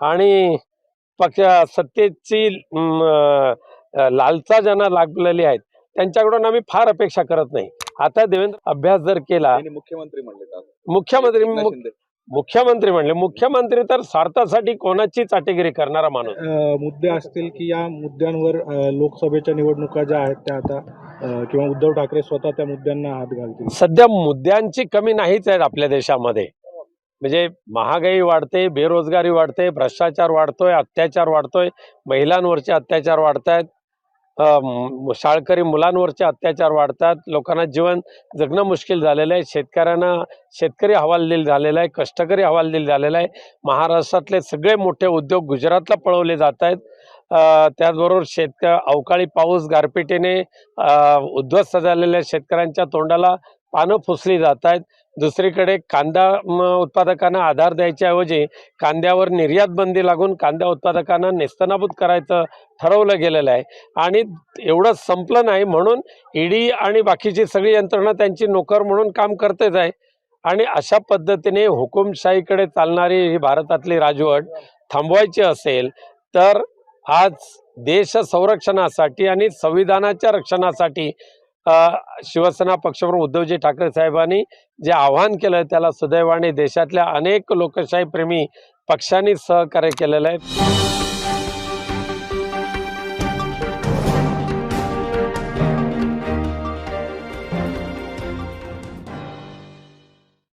आणि पक्ष सत्तेची लालसा ज्यांना लागलेली आहेत. त्यांच्याकडून आम्ही फार अपेक्षा करत नाही. आता देवेंद्र अभ्यास जर केला मुख्यमंत्री म्हणले. मुख्यमंत्री. मुख्यमंत्री म्हणले. मुख्यमंत्री तर स्वार्थासाठी कोणाची चाटेगिरी करणारा माणूस. मुद्दे असतील की या मुद्द्यांवर लोकसभेच्या निवडणुका ज्या आहेत त्या आता किंवा उद्धव ठाकरे स्वतः त्या मुद्द्यांना हात घालतील. सध्या मुद्द्यांची कमी नाहीच आहे आपल्या देशामध्ये. म्हणजे महागाई वाढते बेरोजगारी वाढते भ्रष्टाचार वाढतोय अत्याचार वाढतोय महिलांवरचे अत्याचार वाढत आहेत शाळकरी मुलांवरचे अत्याचार वाढतात लोकांना जीवन जगणं मुश्किल झालेलं आहे शेतकऱ्यांना शेतकरी हवालदिल झालेला आहे कष्टकरी हवालदिल झालेला आहे महाराष्ट्रातले सगळे मोठे उद्योग गुजरातला पळवले जात आहेत त्याचबरोबर शेतक अवकाळी पाऊस गारपिटीने उद्ध्वस्त झालेल्या शेतकऱ्यांच्या तोंडाला पानं फुसली जात आहेत दुसरीकडे कांदा उत्पादकांना आधार द्यायच्याऐवजी कांद्यावर निर्यात बंदी लागून कांदा उत्पादकांना नेस्तनाबूत करायचं ठरवलं गेलेलं आहे. आणि एवढं संपलं नाही म्हणून ईडी आणि बाकीची सगळी यंत्रणा त्यांची नोकर म्हणून काम करतेच आहे. आणि अशा पद्धतीने हुकुमशाहीकडे चालणारी ही भारतातली राजवट थांबवायची असेल तर आज देश संरक्षणासाठी आणि संविधानाच्या रक्षणासाठी शिवसेना पक्षप्रमुख उद्धवजी ठाकरे साहेबांनी जे आवाहन केलं त्याला सुदैवाने देशातल्या अनेक लोकशाही प्रेमी पक्षांनी सहकार्य केलेलं आहे.